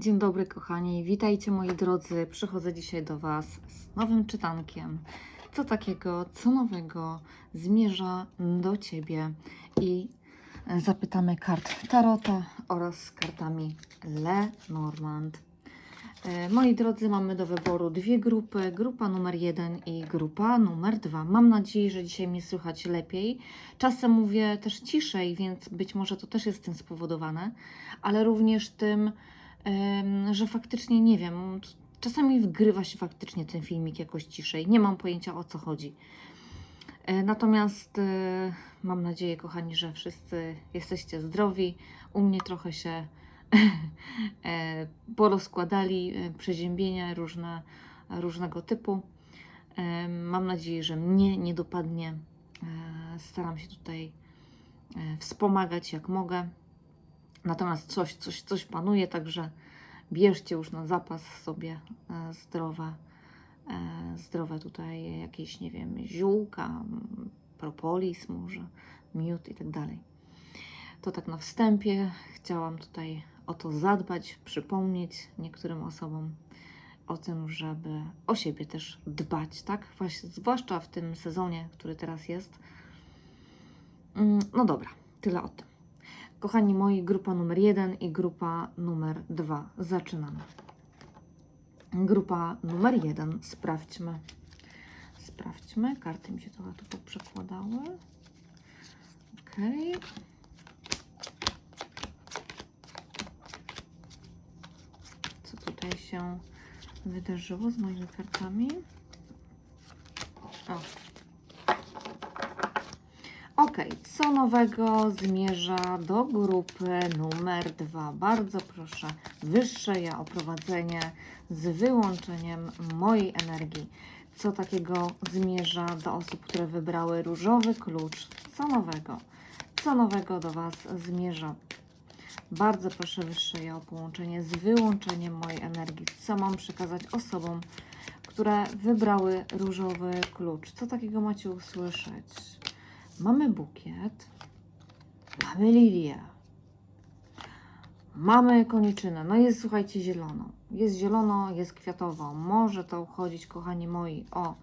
Dzień dobry, kochani. Witajcie, moi drodzy. Przychodzę dzisiaj do Was z nowym czytankiem. Co takiego, co nowego zmierza do Ciebie? I zapytamy kart Tarota oraz kartami Lenormand. E, Moi drodzy, mamy do wyboru dwie grupy. Grupa numer jeden i grupa numer dwa. Mam nadzieję, że dzisiaj mnie słychać lepiej. Czasem mówię też ciszej, więc być może to też jest tym spowodowane, ale również tym, że faktycznie nie wiem. Czasami wgrywa się faktycznie ten filmik jakoś ciszej. Nie mam pojęcia o co chodzi. E, Natomiast e, mam nadzieję, kochani, że wszyscy jesteście zdrowi. U mnie trochę się e, porozkładali przeziębienia różne, różnego typu. Mam nadzieję, że mnie nie dopadnie. Staram się tutaj wspomagać jak mogę. Natomiast coś, coś, coś panuje, także bierzcie już na zapas sobie e, zdrowe, e, zdrowe tutaj jakieś, nie wiem, ziółka, propolis może, miód i tak dalej. To tak na wstępie. Chciałam tutaj o to zadbać, przypomnieć niektórym osobom o tym, żeby o siebie też dbać, tak? Właśnie, zwłaszcza w tym sezonie, który teraz jest. Mm, No dobra, tyle o tym. Kochani moi, grupa numer jeden i grupa numer dwa. Zaczynamy. Grupa numer jeden. Sprawdźmy. Sprawdźmy. Karty mi się trochę tu poprzekładały. Okej. Co tutaj się wydarzyło z moimi kartami? O. Ok, co nowego zmierza do grupy numer dwa? Bardzo proszę, wyższe ja o prowadzenie z wyłączeniem mojej energii. Co takiego zmierza do osób, które wybrały różowy klucz? Co nowego? Co nowego do Was zmierza? Bardzo proszę wyższe ja o połączenie z wyłączeniem mojej energii. Co mam przekazać osobom, które wybrały różowy klucz? Co takiego macie usłyszeć? Mamy bukiet, mamy lilię, mamy koniczynę. No jest, słuchajcie, zielono. Jest zielono, jest kwiatowo. Może to uchodzić, kochani moi, o...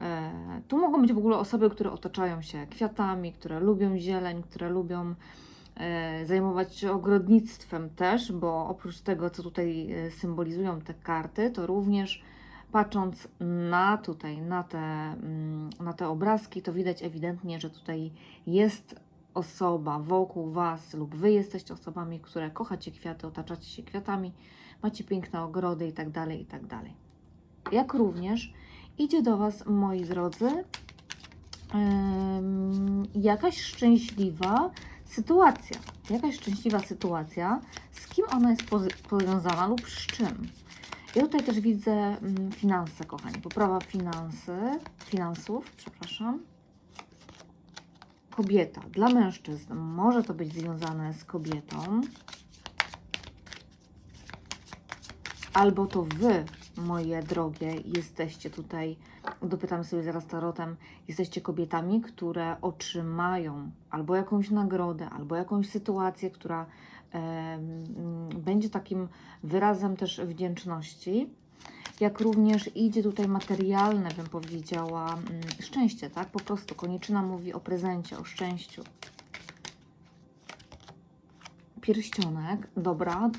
E, tu mogą być w ogóle osoby, które otaczają się kwiatami, które lubią zieleń, które lubią e, zajmować się ogrodnictwem też, bo oprócz tego, co tutaj e, symbolizują te karty, to również patrząc na tutaj, na te, mm, na te obrazki, to widać ewidentnie, że tutaj jest osoba wokół Was lub Wy jesteście osobami, które kochacie kwiaty, otaczacie się kwiatami, macie piękne ogrody i tak dalej, i tak. Jak również idzie do Was, moi drodzy, jakaś szczęśliwa sytuacja. Jakaś szczęśliwa sytuacja, z kim ona jest powiązana lub z czym. Ja tutaj też widzę mm, finanse, kochani. Poprawa finansy, finansów, przepraszam. Kobieta. Dla mężczyzn może to być związane z kobietą. Albo to wy, moje drogie, jesteście tutaj, dopytam sobie zaraz tarotem, jesteście kobietami, które otrzymają albo jakąś nagrodę, albo jakąś sytuację, która będzie takim wyrazem też wdzięczności, jak również idzie tutaj materialne, bym powiedziała, szczęście, tak? Po prostu koniczyna mówi o prezencie, o szczęściu. Pierścionek, dobra.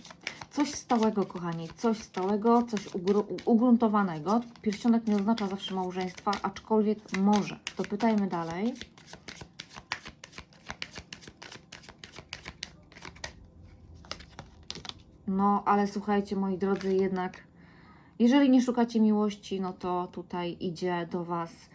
Coś stałego, kochani, coś stałego, coś ugru- ugruntowanego. Pierścionek nie oznacza zawsze małżeństwa, aczkolwiek może. To pytajmy dalej. No, ale słuchajcie, moi drodzy, jednak jeżeli nie szukacie miłości, no to tutaj idzie do Was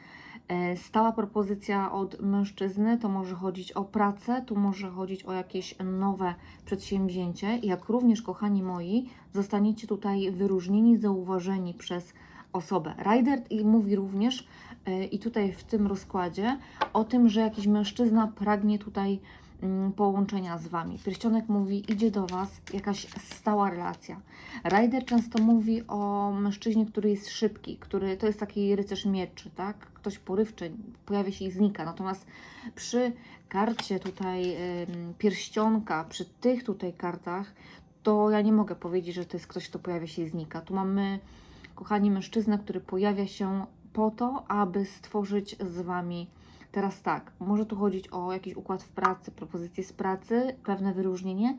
e, stała propozycja od mężczyzny. To może chodzić o pracę, tu może chodzić o jakieś nowe przedsięwzięcie. Jak również, kochani moi, zostaniecie tutaj wyróżnieni, zauważeni przez osobę. Rider mówi również, e, i tutaj w tym rozkładzie, o tym, że jakiś mężczyzna pragnie tutaj połączenia z Wami. Pierścionek mówi, idzie do Was jakaś stała relacja. Rider często mówi o mężczyźnie, który jest szybki, który to jest taki rycerz mieczy, tak? Ktoś porywczy, pojawia się i znika. Natomiast przy karcie tutaj pierścionka, przy tych tutaj kartach, to ja nie mogę powiedzieć, że to jest ktoś, kto pojawia się i znika. Tu mamy, kochani, mężczyznę, który pojawia się po to, aby stworzyć z Wami teraz tak. Może tu chodzić o jakiś układ w pracy, propozycje z pracy, pewne wyróżnienie,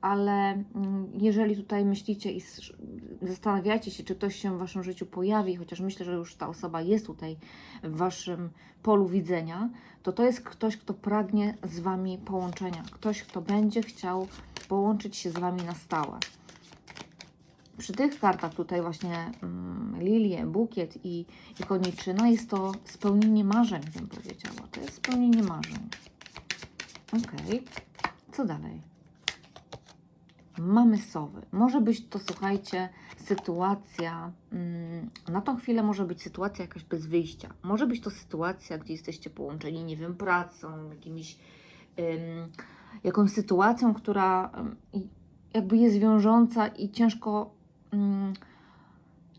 ale mm, jeżeli tutaj myślicie i zastanawiacie się, czy ktoś się w Waszym życiu pojawi, chociaż myślę, że już ta osoba jest tutaj w Waszym polu widzenia, to to jest ktoś, kto pragnie z Wami połączenia. Ktoś, kto będzie chciał połączyć się z Wami na stałe. Przy tych kartach tutaj właśnie mm, bukiet i, i koniczyna jest to spełnienie marzeń, bym powiedziała. To jest spełnienie marzeń. Okej. Co dalej? Mamy sowy. Może być to, słuchajcie, sytuacja, mm, na tą chwilę może być sytuacja jakaś bez wyjścia. Może być to sytuacja, gdzie jesteście połączeni, nie wiem, pracą, jakimiś, jakąś sytuacją, która jakby jest wiążąca i ciężko,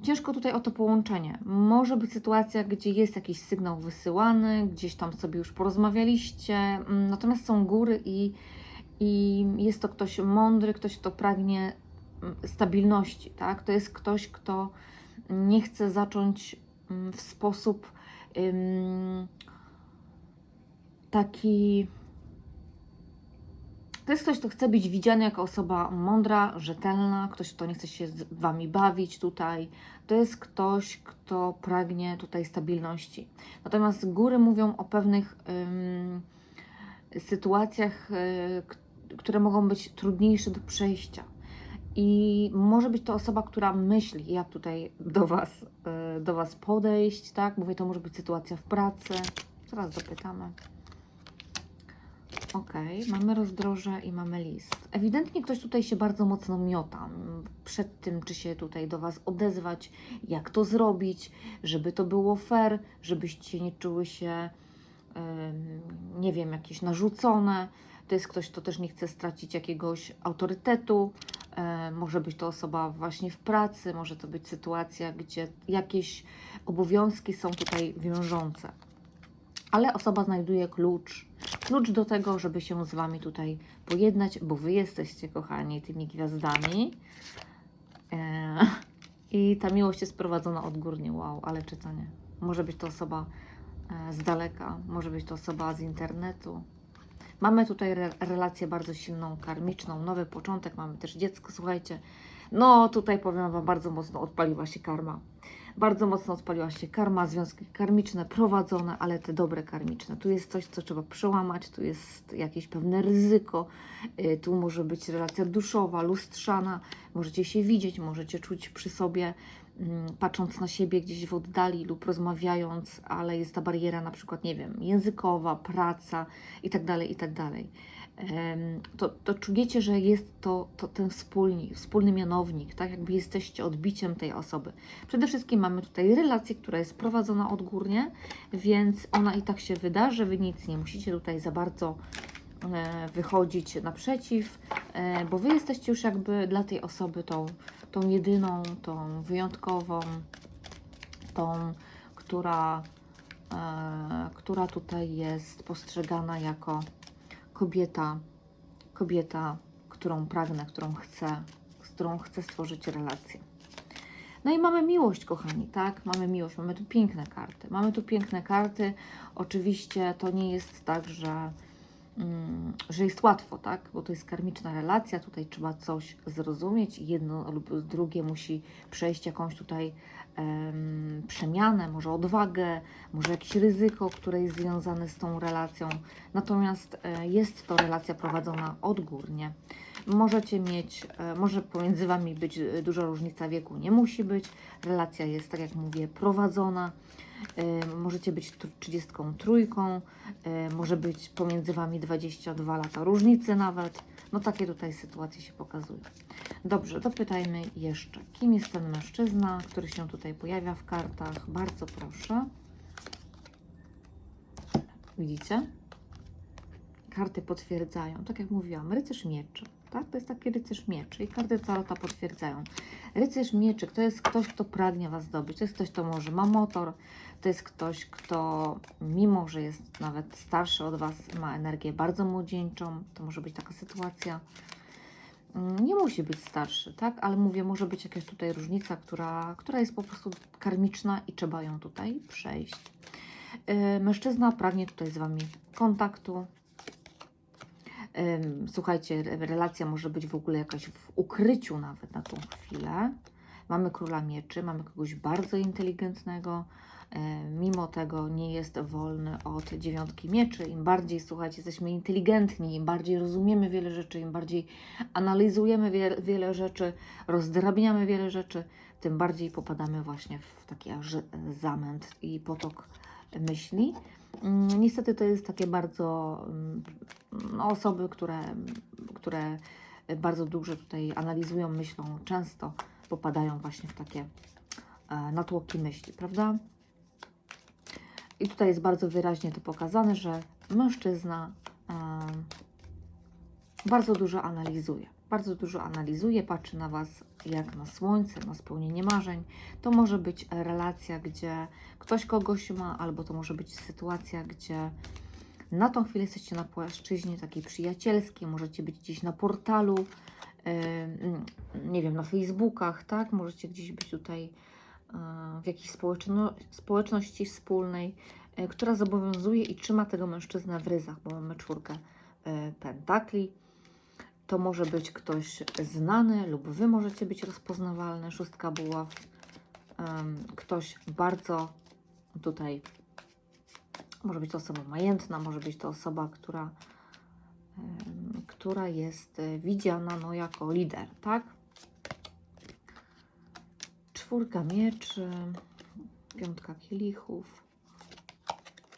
ciężko tutaj o to połączenie. Może być sytuacja, gdzie jest jakiś sygnał wysyłany, gdzieś tam sobie już porozmawialiście, ym, natomiast są góry i i jest to ktoś mądry, ktoś, kto pragnie mm, stabilności, tak? To jest ktoś, kto nie chce zacząć mm, w sposób taki. To jest ktoś, kto chce być widziany jako osoba mądra, rzetelna, ktoś, kto nie chce się z Wami bawić tutaj. To jest ktoś, kto pragnie tutaj stabilności. Natomiast góry mówią o pewnych ym, sytuacjach, y, które mogą być trudniejsze do przejścia. I może być to osoba, która myśli, jak tutaj do Was, y, do was podejść, tak? Mówię, to może być sytuacja w pracy. Zaraz dopytamy. Ok, mamy rozdroże i mamy list. Ewidentnie ktoś tutaj się bardzo mocno miota przed tym, czy się tutaj do Was odezwać, jak to zrobić, żeby to było fair, żebyście nie czuły się, nie wiem, jakieś narzucone. To jest ktoś, kto też nie chce stracić jakiegoś autorytetu. E, może być to osoba właśnie w pracy, może to być sytuacja, gdzie jakieś obowiązki są tutaj wiążące. Ale osoba znajduje klucz, klucz do tego, żeby się z Wami tutaj pojednać, bo Wy jesteście, kochani, tymi gwiazdami. E, I ta miłość jest prowadzona odgórnie. Wow, ale czytanie. Może być to osoba e, z daleka, może być to osoba z internetu. Mamy tutaj re relację bardzo silną, karmiczną, nowy początek, mamy też dziecko, słuchajcie. No tutaj powiem Wam, bardzo mocno odpaliła się karma. Bardzo mocno odpaliła się karma, związki karmiczne prowadzone, ale te dobre karmiczne. Tu jest coś, co trzeba przełamać, tu jest jakieś pewne ryzyko, y, tu może być relacja duszowa, lustrzana, możecie się widzieć, możecie czuć przy sobie, mm, patrząc na siebie gdzieś w oddali lub rozmawiając, ale jest ta bariera na przykład, nie wiem, językowa, praca i tak To, to czujecie, że jest to, to ten wspólnik, wspólny mianownik, tak jakby jesteście odbiciem tej osoby. Przede wszystkim mamy tutaj relację, która jest prowadzona odgórnie, więc ona i tak się wydarzy, Wy nic nie musicie tutaj za bardzo e, wychodzić naprzeciw, e, bo Wy jesteście już jakby dla tej osoby tą, tą jedyną, tą wyjątkową, tą, która, e, która tutaj jest postrzegana jako kobieta, kobieta, którą pragnę, którą chcę, z którą chcę stworzyć relację. No i mamy miłość, kochani, tak? Mamy miłość, mamy tu piękne karty. Mamy tu piękne karty. Oczywiście to nie jest tak, że, mm, że jest łatwo, tak? Bo to jest karmiczna relacja, tutaj trzeba coś zrozumieć. Jedno lub drugie musi przejść jakąś tutaj przemianę, może odwagę, może jakieś ryzyko, które jest związane z tą relacją. Natomiast e, jest to relacja prowadzona odgórnie. Możecie mieć, e, może pomiędzy Wami być e, duża różnica wieku, nie musi być. Relacja jest, tak jak mówię, prowadzona. Możecie być tr- 33, e, może być pomiędzy Wami 22 lata różnicy nawet. No takie tutaj sytuacje się pokazują. Dobrze, dopytajmy jeszcze, kim jest ten mężczyzna, który się tutaj pojawia w kartach. Bardzo proszę. Widzicie? Karty potwierdzają, tak jak mówiłam, rycerz mieczy. Tak? To jest taki rycerz mieczy i karty tarota potwierdzają. Rycerz mieczy to jest ktoś, kto pragnie Was zdobyć. To jest ktoś, kto może ma motor. To jest ktoś, kto mimo, że jest nawet starszy od Was, ma energię bardzo młodzieńczą. To może być taka sytuacja. Mm, Nie musi być starszy, tak? Ale mówię, może być jakaś tutaj różnica, która, która jest po prostu karmiczna i trzeba ją tutaj przejść. Yy, Mężczyzna pragnie tutaj z Wami kontaktu. Słuchajcie, re- relacja może być w ogóle jakaś w ukryciu nawet na tą chwilę. Mamy króla mieczy, mamy kogoś bardzo inteligentnego, mimo tego nie jest wolny od dziewiątki mieczy. Im bardziej, słuchajcie, jesteśmy inteligentni, im bardziej rozumiemy wiele rzeczy, im bardziej analizujemy wie, wiele rzeczy, rozdrabniamy wiele rzeczy, tym bardziej popadamy właśnie w taki aż zamęt i potok myśli. Mm, Niestety to jest takie bardzo mm, no, osoby, które, które bardzo dużo tutaj analizują, myślą, często popadają właśnie w takie e, natłoki myśli, prawda? I tutaj jest bardzo wyraźnie to pokazane, że mężczyzna bardzo dużo analizuje. Bardzo dużo analizuje, patrzy na Was jak na słońce, na spełnienie marzeń. To może być relacja, gdzie ktoś kogoś ma, albo to może być sytuacja, gdzie na tą chwilę jesteście na płaszczyźnie takiej przyjacielskiej, możecie być gdzieś na portalu, yy, nie wiem, na Facebookach, tak? Możecie gdzieś być tutaj w jakiejś społeczno społeczności wspólnej, yy, która zobowiązuje i trzyma tego mężczyznę w ryzach, bo mamy czwórkę yy, pentakli. To może być ktoś znany lub Wy możecie być rozpoznawalne, szóstka buław. Ym, ktoś bardzo tutaj może być to osoba majętna, może być to osoba, która, em, która jest e, widziana no, jako lider, tak? Czwórka mieczy, piątka kielichów,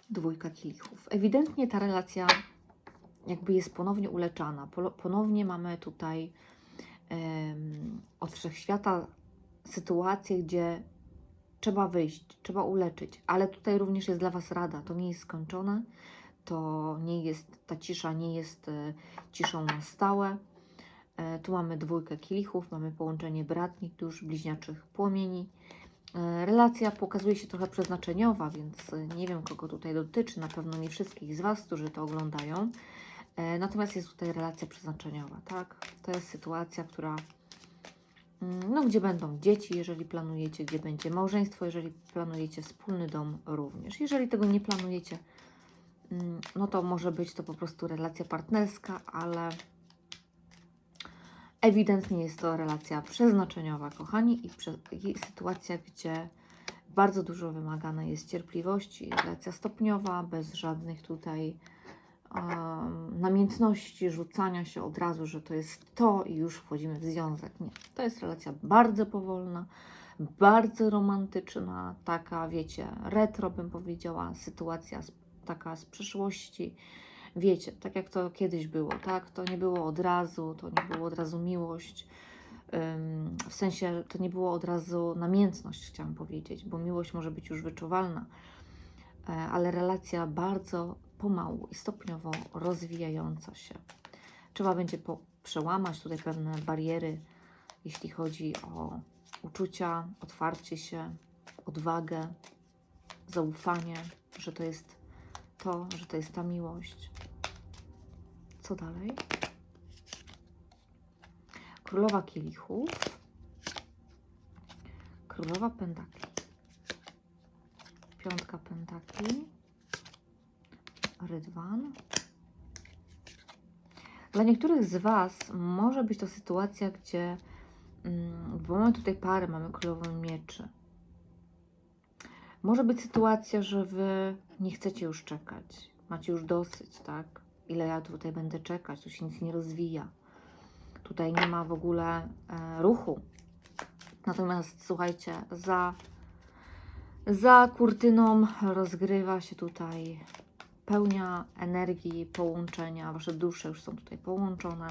dwójka kielichów. Ewidentnie ta relacja jakby jest ponownie uleczana. Ponownie mamy tutaj em, od wszechświata sytuację, gdzie trzeba wyjść, trzeba uleczyć, ale tutaj również jest dla Was rada. To nie jest skończone, to nie jest, ta cisza nie jest e, ciszą na stałe. E, tu mamy dwójkę kielichów, mamy połączenie bratnich dusz, bliźniaczych płomieni. E, relacja pokazuje się trochę przeznaczeniowa, więc e, nie wiem, kogo tutaj dotyczy, na pewno nie wszystkich z Was, którzy to oglądają. Natomiast jest tutaj relacja przeznaczeniowa, tak? To jest sytuacja, która Mm, no, gdzie będą dzieci, jeżeli planujecie, gdzie będzie małżeństwo, jeżeli planujecie wspólny dom również. Jeżeli tego nie planujecie, mm, no to może być to po prostu relacja partnerska, ale ewidentnie jest to relacja przeznaczeniowa, kochani, i, prze, i sytuacja, gdzie bardzo dużo wymagana jest cierpliwości, relacja stopniowa, bez żadnych tutaj um, namiętności, rzucania się od razu, że to jest to i już wchodzimy w związek. Nie, to jest relacja bardzo powolna, bardzo romantyczna, taka, wiecie, retro bym powiedziała, sytuacja z, taka z przyszłości. Wiecie, tak jak to kiedyś było, tak? To nie było od razu, to nie było od razu miłość. W sensie to nie było od razu namiętność, chciałam powiedzieć, bo miłość może być już wyczuwalna, e, ale relacja bardzo pomału i stopniowo rozwijająca się. Trzeba będzie po, przełamać tutaj pewne bariery, jeśli chodzi o uczucia, otwarcie się, odwagę, zaufanie, że to jest to, że to jest ta miłość. Co dalej? Królowa kielichów, królowa pentakli, piątka pentakli, rydwan. Dla niektórych z Was może być to sytuacja, gdzie bo mamy tutaj parę, mamy królową mieczy. Może być sytuacja, że Wy nie chcecie już czekać, macie już dosyć, tak? Ile ja tutaj będę czekać, tu się nic nie rozwija. Tutaj nie ma w ogóle e, ruchu. Natomiast słuchajcie, za, za kurtyną rozgrywa się tutaj pełnia energii, połączenia. Wasze dusze już są tutaj połączone.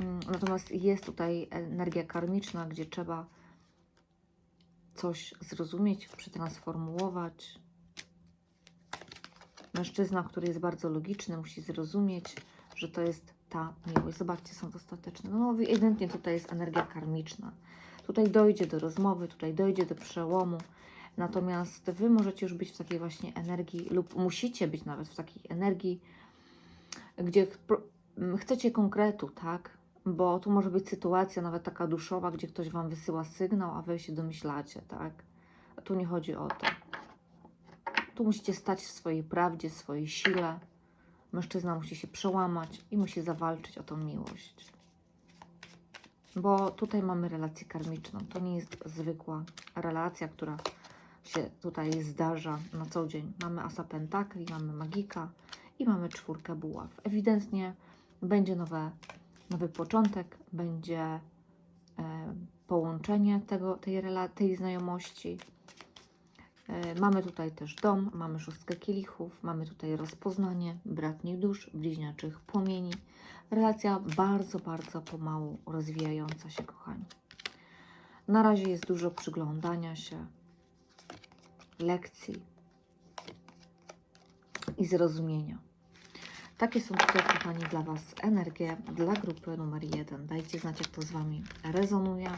Mm, Natomiast jest tutaj energia karmiczna, gdzie trzeba coś zrozumieć, przetransformułować. Mężczyzna, który jest bardzo logiczny, musi zrozumieć, że to jest ta miłość. Zobaczcie, są dostateczne. No, ewidentnie tutaj jest energia karmiczna. Tutaj dojdzie do rozmowy, tutaj dojdzie do przełomu. Natomiast Wy możecie już być w takiej właśnie energii, lub musicie być nawet w takiej energii, gdzie chcecie konkretu, tak? bo tu może być sytuacja nawet taka duszowa, gdzie ktoś Wam wysyła sygnał, a Wy się domyślacie, tak? Tu nie chodzi o to. Tu musicie stać w swojej prawdzie, swojej sile. Mężczyzna musi się przełamać i musi zawalczyć o tą miłość. Bo tutaj mamy relację karmiczną. To nie jest zwykła relacja, która się tutaj zdarza na co dzień. Mamy asa pentakli, mamy magika i mamy czwórkę buław. Ewidentnie będzie nowe, nowy początek, będzie e, połączenie tego, tej, tej znajomości. E, Mamy tutaj też dom, mamy szóstkę kielichów, mamy tutaj rozpoznanie bratnich dusz, bliźniaczych płomieni. Relacja bardzo, bardzo pomału rozwijająca się, kochani. Na razie jest dużo przyglądania się, lekcji i zrozumienia. Takie są tutaj, kochani, dla Was energie dla grupy numer jeden. Dajcie znać, jak to z Wami rezonuje.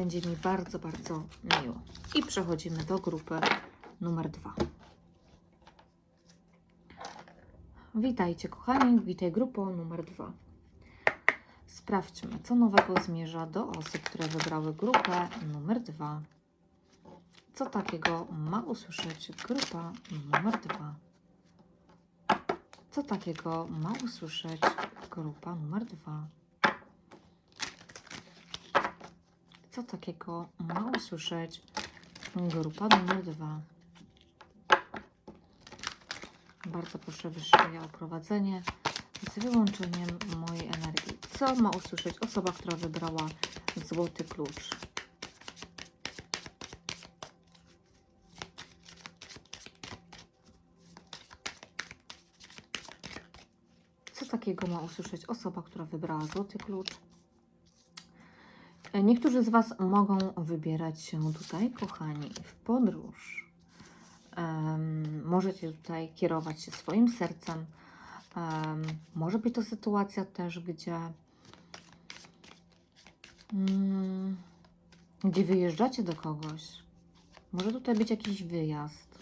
Będzie mi bardzo, bardzo miło. I przechodzimy do grupy numer dwa. Witajcie, kochani. Witaj, grupo numer dwa. Sprawdźmy, co nowego zmierza do osób, które wybrały grupę numer dwa. Co takiego ma usłyszeć grupa numer dwa? Co takiego ma usłyszeć grupa numer dwa? Co takiego ma usłyszeć grupa numer dwa? Bardzo proszę wyższe o prowadzenie z wyłączeniem mojej energii. Co ma usłyszeć osoba, która wybrała złoty klucz? Co takiego ma usłyszeć osoba, która wybrała złoty klucz? Niektórzy z Was mogą wybierać się tutaj, kochani, w podróż. Em, możecie tutaj kierować się swoim sercem. Em, może być to sytuacja też, gdzie, mm, gdzie wyjeżdżacie do kogoś. Może tutaj być jakiś wyjazd.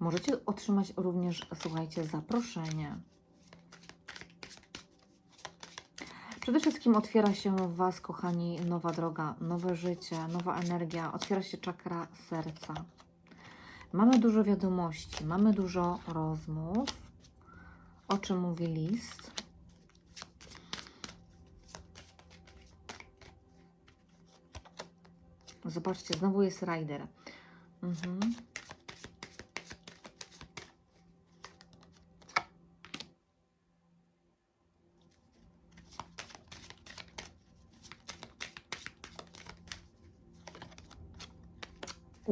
Możecie otrzymać również, słuchajcie, zaproszenie. Przede wszystkim otwiera się w Was, kochani, nowa droga, nowe życie, nowa energia, otwiera się czakra serca. Mamy dużo wiadomości, mamy dużo rozmów, o czym mówi list. Zobaczcie, znowu jest rider. Mhm.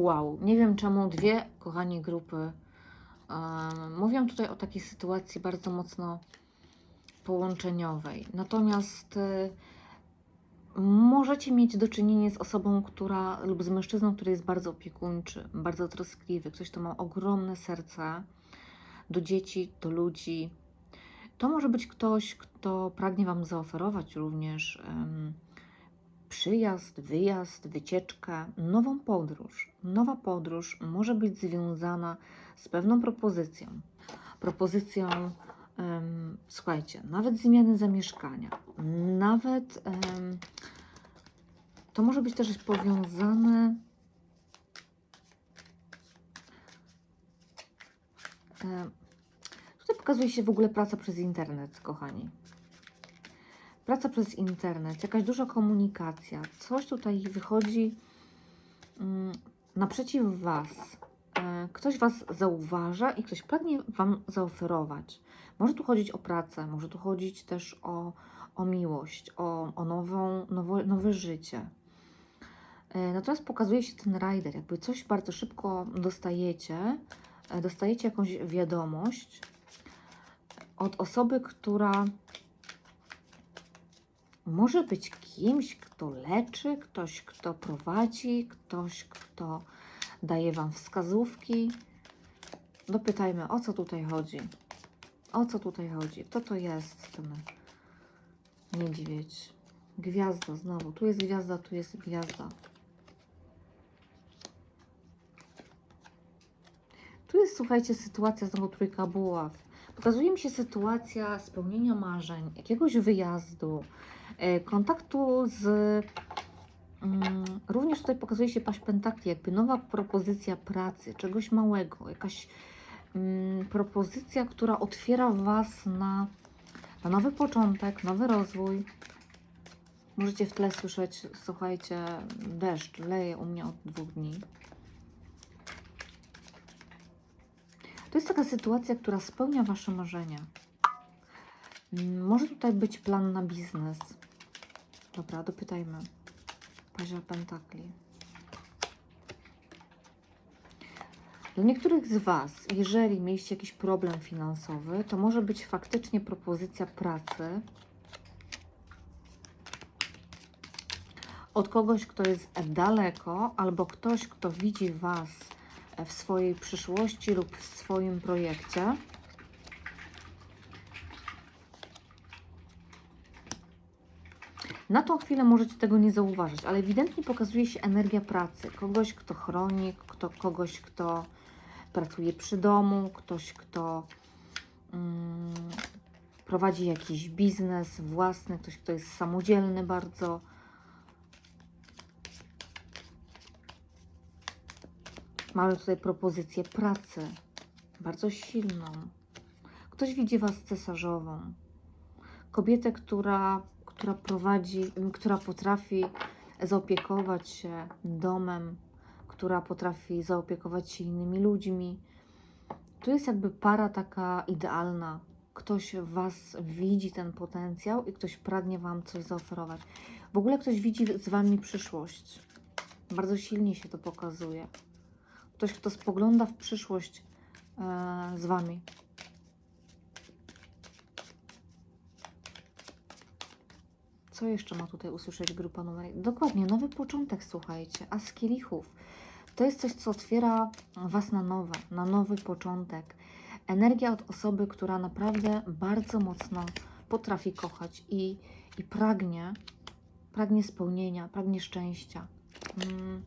Wow, nie wiem czemu dwie, kochani, grupy em, mówią tutaj o takiej sytuacji bardzo mocno połączeniowej. Natomiast y, możecie mieć do czynienia z osobą, która lub z mężczyzną, który jest bardzo opiekuńczy, bardzo troskliwy, ktoś, kto ma ogromne serce do dzieci, do ludzi. To może być ktoś, kto pragnie Wam zaoferować również przyjazd, wyjazd, wycieczkę, nową podróż. Nowa podróż może być związana z pewną propozycją. Propozycją, em, słuchajcie, nawet zmiany zamieszkania, nawet em, to może być też powiązane em, Tutaj pokazuje się w ogóle praca przez internet, kochani praca przez internet, jakaś duża komunikacja, coś tutaj wychodzi mm, naprzeciw Was. E, Ktoś Was zauważa i ktoś pragnie Wam zaoferować. Może tu chodzić o pracę, może tu chodzić też o, o miłość, o, o nową, nowo, nowe życie. E, Natomiast pokazuje się ten rider, jakby coś bardzo szybko dostajecie, e, dostajecie jakąś wiadomość od osoby, która może być kimś, kto leczy, ktoś, kto prowadzi, ktoś, kto daje Wam wskazówki. Dopytajmy, o co tutaj chodzi? O co tutaj chodzi? Kto to jest ten niedźwiedź? Gwiazda znowu. Tu jest gwiazda, tu jest gwiazda. Tu jest, słuchajcie, sytuacja znowu trójka buław. Pokazuje mi się sytuacja spełnienia marzeń, jakiegoś wyjazdu, kontaktu z. Mm, również tutaj pokazuje się paść pentakli, jakby nowa propozycja pracy, czegoś małego, jakaś mm, propozycja, która otwiera Was na, na nowy początek, nowy rozwój. Możecie w tle słyszeć, słuchajcie, deszcz leje u mnie od dwóch dni. To jest taka sytuacja, która spełnia Wasze marzenia. Może tutaj być plan na biznes. Dobra, dopytajmy. Pazia Pentakli. Dla niektórych z Was, jeżeli mieliście jakiś problem finansowy, to może być faktycznie propozycja pracy od kogoś, kto jest daleko, albo ktoś, kto widzi Was w swojej przyszłości lub w swoim projekcie. Na tą chwilę możecie tego nie zauważyć, ale ewidentnie pokazuje się energia pracy. Kogoś, kto chroni, kto, kogoś, kto pracuje przy domu, ktoś, kto mm, prowadzi jakiś biznes własny, ktoś, kto jest samodzielny bardzo. Mamy tutaj propozycję pracy, bardzo silną. Ktoś widzi Was cesarzową. Kobietę, która, która prowadzi, która potrafi zaopiekować się domem, która potrafi zaopiekować się innymi ludźmi. Tu jest jakby para taka idealna. Ktoś w Was widzi ten potencjał i ktoś pragnie Wam coś zaoferować. W ogóle ktoś widzi z Wami przyszłość. Bardzo silnie się to pokazuje ktoś, kto spogląda w przyszłość e, z Wami. Co jeszcze ma tutaj usłyszeć grupa numer? Dokładnie, nowy początek, słuchajcie. A z kielichów. To jest coś, co otwiera Was na nowe, na nowy początek. Energia od osoby, która naprawdę bardzo mocno potrafi kochać i, i pragnie, pragnie spełnienia, pragnie szczęścia. Mm.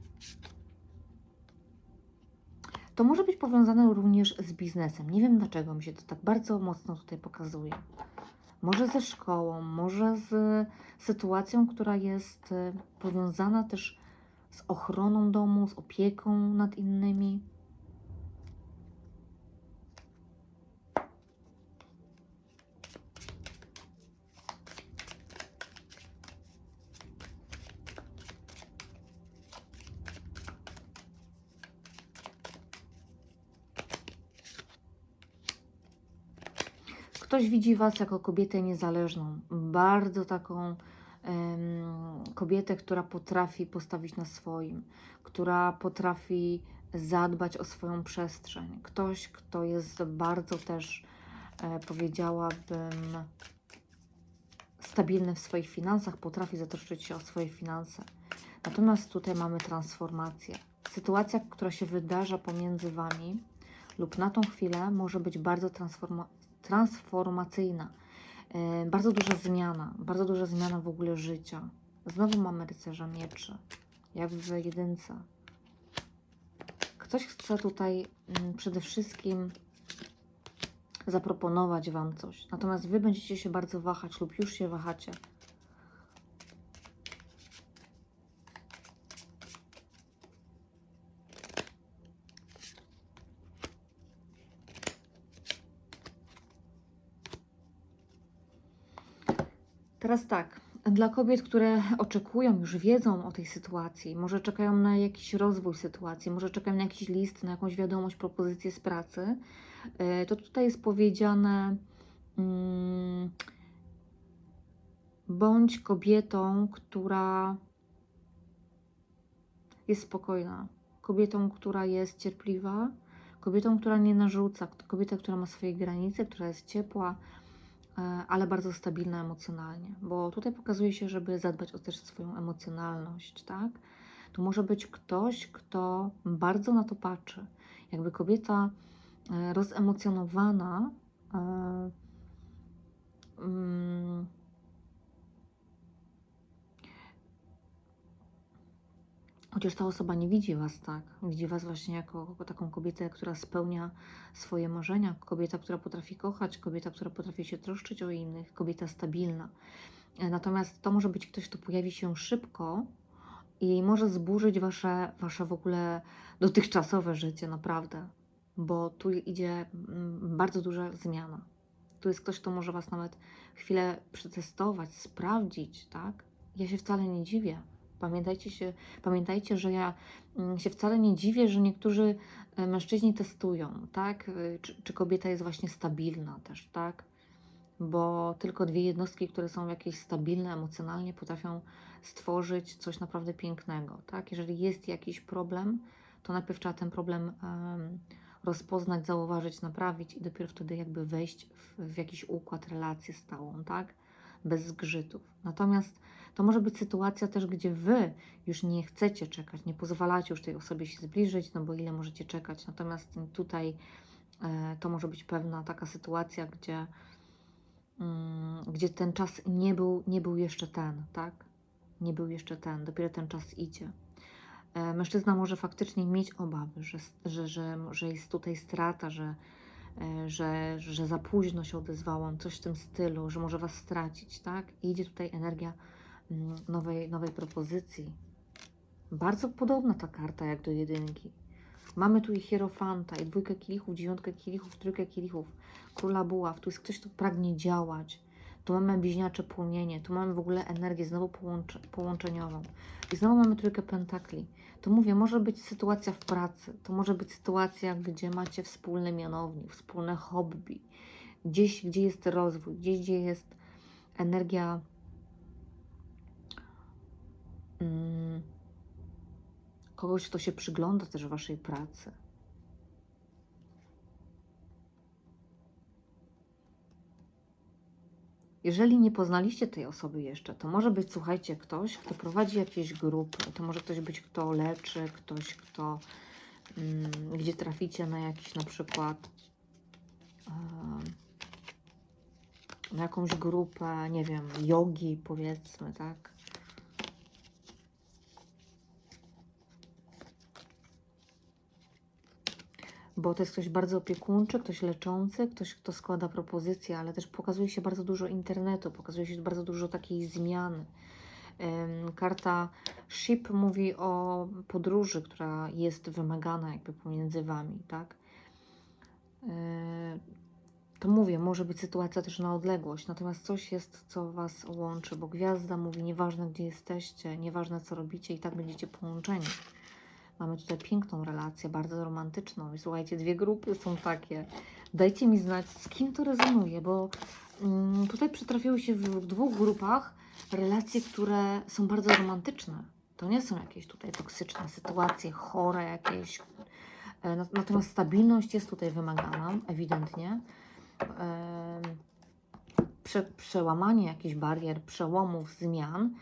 To może być powiązane również z biznesem. Nie wiem dlaczego mi się to tak bardzo mocno tutaj pokazuje. Może ze szkołą, może z sytuacją, która jest y, powiązana też z ochroną domu, z opieką nad innymi. Ktoś widzi Was jako kobietę niezależną, bardzo taką kobietę, która potrafi postawić na swoim, która potrafi zadbać o swoją przestrzeń. Ktoś, kto jest bardzo też, e, powiedziałabym, stabilny w swoich finansach, potrafi zatroszczyć się o swoje finanse. Natomiast tutaj mamy transformację. Sytuacja, która się wydarza pomiędzy Wami lub na tą chwilę może być bardzo transforma transformacyjna. E, Bardzo duża zmiana, bardzo duża zmiana w ogóle życia. Znowu mamy rycerza mieczy, jak w jedynce. Ktoś chce tutaj mm, przede wszystkim zaproponować Wam coś, natomiast Wy będziecie się bardzo wahać lub już się wahacie. Teraz tak, dla kobiet, które oczekują, już wiedzą o tej sytuacji, może czekają na jakiś rozwój sytuacji, może czekają na jakiś list, na jakąś wiadomość, propozycję z pracy, e, to tutaj jest powiedziane, mm, bądź kobietą, która jest spokojna, kobietą, która jest cierpliwa, kobietą, która nie narzuca, kobieta, która ma swoje granice, która jest ciepła, ale bardzo stabilna emocjonalnie, bo tutaj pokazuje się, żeby zadbać o też swoją emocjonalność, tak? To może być ktoś, kto bardzo na to patrzy. Jakby kobieta e, rozemocjonowana e, mm, Chociaż ta osoba nie widzi Was tak. Widzi Was właśnie jako taką kobietę, która spełnia swoje marzenia, kobieta, która potrafi kochać, kobieta, która potrafi się troszczyć o innych, kobieta stabilna. E, Natomiast to może być ktoś, kto pojawi się szybko i może zburzyć Wasze, wasze w ogóle dotychczasowe życie, naprawdę. Bo tu idzie mm, bardzo duża zmiana. Tu jest ktoś, kto może Was nawet chwilę przetestować, sprawdzić, tak? Ja się wcale nie dziwię. Pamiętajcie, się, pamiętajcie, że ja mm, się wcale nie dziwię, że niektórzy e, mężczyźni testują, tak? Y, Czy, czy kobieta jest właśnie stabilna też, tak? Bo tylko dwie jednostki, które są jakieś stabilne emocjonalnie, potrafią stworzyć coś naprawdę pięknego, tak? Jeżeli jest jakiś problem, to najpierw trzeba ten problem em, rozpoznać, zauważyć, naprawić i dopiero wtedy jakby wejść w, w jakiś układ, relację stałą, tak? Bez zgrzytów. Natomiast to może być sytuacja też, gdzie wy już nie chcecie czekać, nie pozwalacie już tej osobie się zbliżyć, no bo ile możecie czekać. Natomiast tutaj e, to może być pewna taka sytuacja, gdzie, mm, gdzie ten czas nie był, nie był jeszcze ten, tak? Nie był jeszcze ten, dopiero ten czas idzie. E, mężczyzna może faktycznie mieć obawy, że, że, że, że jest tutaj strata, że, e, że, że za późno się odezwałam, coś w tym stylu, że może was stracić, tak? I idzie tutaj energia nowej, nowej propozycji. Bardzo podobna ta karta jak do jedynki. Mamy tu i hierofanta, i dwójkę kielichów, dziewiątkę kielichów, trójkę kielichów, króla buław. Tu jest ktoś, kto pragnie działać. Tu mamy bliźniacze płomienie, tu mamy w ogóle energię znowu połącze, połączeniową. I znowu mamy trójkę pentakli. To mówię, może być sytuacja w pracy, to może być sytuacja, gdzie macie wspólny mianownik, wspólne hobby, gdzieś, gdzie jest rozwój, gdzieś, gdzie jest energia mm, kogoś, kto się przygląda też waszej pracy. Jeżeli nie poznaliście tej osoby jeszcze, to może być, słuchajcie, ktoś, kto prowadzi jakieś grupy, to może ktoś być, kto leczy, ktoś, kto, mm, gdzie traficie na jakiś na przykład na jakąś grupę, nie wiem, jogi powiedzmy, tak? Bo to jest ktoś bardzo opiekuńczy, ktoś leczący, ktoś, kto składa propozycje, ale też pokazuje się bardzo dużo internetu, pokazuje się bardzo dużo takiej zmiany. Karta Ship mówi o podróży, która jest wymagana jakby pomiędzy Wami, tak? E, To mówię, może być sytuacja też na odległość, natomiast coś jest, co Was łączy, bo gwiazda mówi, nieważne gdzie jesteście, nieważne co robicie, i tak będziecie połączeni. Mamy tutaj piękną relację, bardzo romantyczną. I słuchajcie, dwie grupy są takie. Dajcie mi znać, z kim to rezonuje, bo mm, tutaj przytrafiły się w dwóch grupach relacje, które są bardzo romantyczne. To nie są jakieś tutaj toksyczne sytuacje, chore jakieś. E, na- Natomiast stabilność jest tutaj wymagana, ewidentnie. Prze, przełamanie jakichś barier, przełomów, zmian,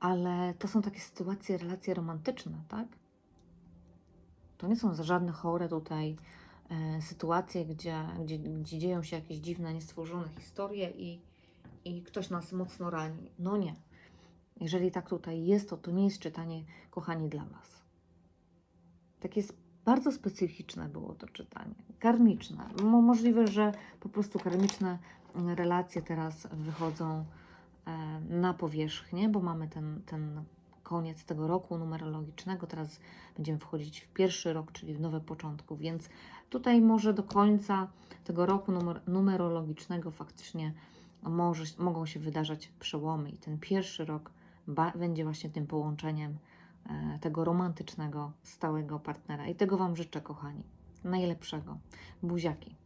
ale to są takie sytuacje, relacje romantyczne, tak? To nie są żadne chore tutaj e, sytuacje, gdzie, gdzie, gdzie dzieją się jakieś dziwne, niestworzone historie i, i ktoś nas mocno rani. No nie. Jeżeli tak tutaj jest, to to nie jest czytanie, kochani, dla Was. Takie bardzo specyficzne było to czytanie. Karmiczne. Mo, możliwe, że po prostu karmiczne mm, relacje teraz wychodzą e, na powierzchnię, bo mamy ten, ten koniec tego roku numerologicznego. Teraz będziemy wchodzić w pierwszy rok, czyli w nowe początku, więc tutaj może do końca tego roku numer, numerologicznego faktycznie może, mogą się wydarzać przełomy i ten pierwszy rok będzie właśnie tym połączeniem e, tego romantycznego, stałego partnera. I tego Wam życzę, kochani. Najlepszego. Buziaki.